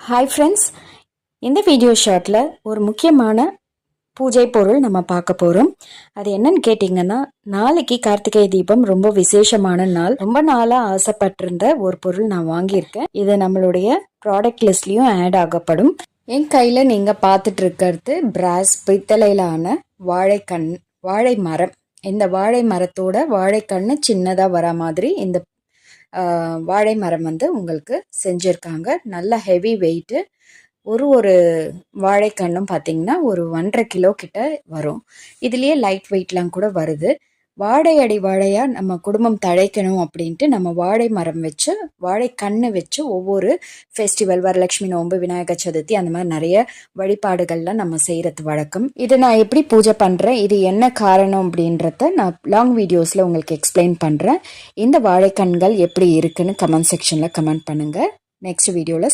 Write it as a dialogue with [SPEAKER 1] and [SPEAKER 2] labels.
[SPEAKER 1] Hi friends இந்த video ஷார்ட்டில் ஒரு முக்கியமான பூஜை பொருள் நம்ம பார்க்க போகிறோம் அது என்னன்னு கேட்டிங்கன்னா நாளைக்கு கார்த்திகை தீபம் ரொம்ப விசேஷமான நாள். ரொம்ப நாளாக ஆசைப்பட்டிருந்த ஒரு பொருள் நான் வாங்கியிருக்கேன். இது நம்மளுடைய ப்ராடக்ட் லிஸ்ட்லேயும் ஆட் ஆகப்படும். என் கையில் நீங்கள் பார்த்துட்டு இருக்கிறது பிராஸ் பித்தளையிலான வாழைக்கண் வாழை மரம் இந்த வாழை மரத்தோட வாழைக்கண்ணு சின்னதாக வர மாதிரி இந்த வாழை மரம் வந்து உங்களுக்கு செஞ்சுருக்காங்க. நல்ல ஹெவி வெயிட்டு ஒரு ஒரு வாழைக்கண்ணும் பார்த்திங்கன்னா ஒரு ஒன்றரை கிலோ கிட்ட வரும். இதுலேயே லைட் வெயிட்லாம் கூட வருது. வாழை அடி வாழையாக நம்ம குடும்பம் தழைக்கணும் அப்படின்ட்டு நம்ம வாழை மரம் வச்சு வாழைக்கண்ணு வச்சு ஒவ்வொரு ஃபெஸ்டிவல் வரலட்சுமி நோன்பு விநாயகர் சதுர்த்தி அந்த மாதிரி நிறைய வழிபாடுகள்லாம் நம்ம செய்கிறது வழக்கம். இதை நான் எப்படி பூஜை பண்ணுறேன் இது என்ன காரணம் அப்படின்றத நான் லாங் வீடியோஸில் உங்களுக்கு எக்ஸ்பிளைன் பண்ணுறேன் இந்த வாழைக்கண்கள் எப்படி இருக்குன்னு கமெண்ட் செக்ஷனில் கமெண்ட் பண்ணுங்கள் நெக்ஸ்ட் வீடியோவில்